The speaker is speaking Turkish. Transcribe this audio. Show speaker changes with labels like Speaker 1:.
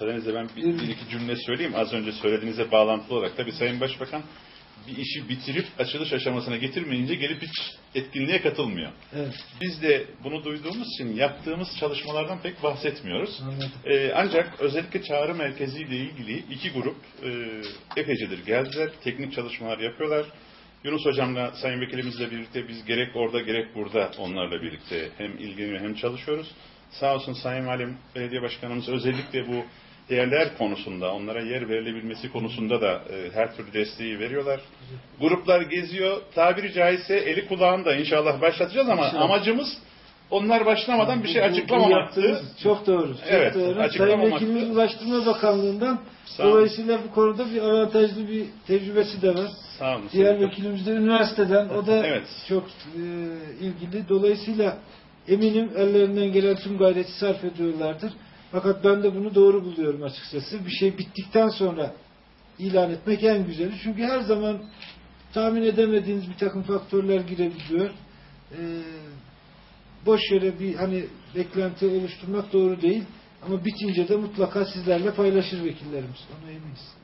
Speaker 1: müsaadenizle ben bir, bir iki cümle söyleyeyim. Az önce söylediğinize bağlantılı olarak. Tabii Sayın Başbakan bir işi bitirip açılış aşamasına getirmeyince gelip hiç etkinliğe katılmıyor.
Speaker 2: Evet.
Speaker 1: Biz de bunu duyduğumuz için yaptığımız çalışmalardan pek bahsetmiyoruz. Ee, ancak özellikle çağrı merkeziyle ilgili iki grup e, epeycedir geldiler. Teknik çalışmalar yapıyorlar. Yunus Hocam'la, Sayın Vekilimizle birlikte biz gerek orada gerek burada onlarla birlikte hem ilgileniyor hem çalışıyoruz. Sağ olsun Sayın Valim Belediye Başkanımız özellikle bu değerler konusunda, onlara yer verilebilmesi konusunda da e, her türlü desteği veriyorlar. Gruplar geziyor. Tabiri caizse eli kulağında inşallah başlatacağız ama
Speaker 2: İnşallah.
Speaker 1: amacımız onlar başlamadan bir şey açıklamamaktı.
Speaker 2: Çok doğru. Çok
Speaker 1: Evet,
Speaker 2: doğru. Sayın. Vekilimiz Ulaştırma Bakanlığı'ndan
Speaker 1: Sağ olun.
Speaker 2: dolayısıyla bu konuda bir avantajlı bir tecrübesi de var.
Speaker 1: Sağ olun.
Speaker 2: Diğer vekilimiz de üniversiteden. O da
Speaker 1: Evet.
Speaker 2: çok e, ilgili. Dolayısıyla eminim ellerinden gelen tüm gayreti sarf ediyorlardır. Fakat ben de bunu doğru buluyorum açıkçası. Bir şey bittikten sonra ilan etmek en güzeli. Çünkü her zaman tahmin edemediğiniz bir takım faktörler girebiliyor. Ee, boş yere bir hani beklenti oluşturmak doğru değil. Ama bitince de mutlaka sizlerle paylaşır vekillerimiz. Ona eminiz.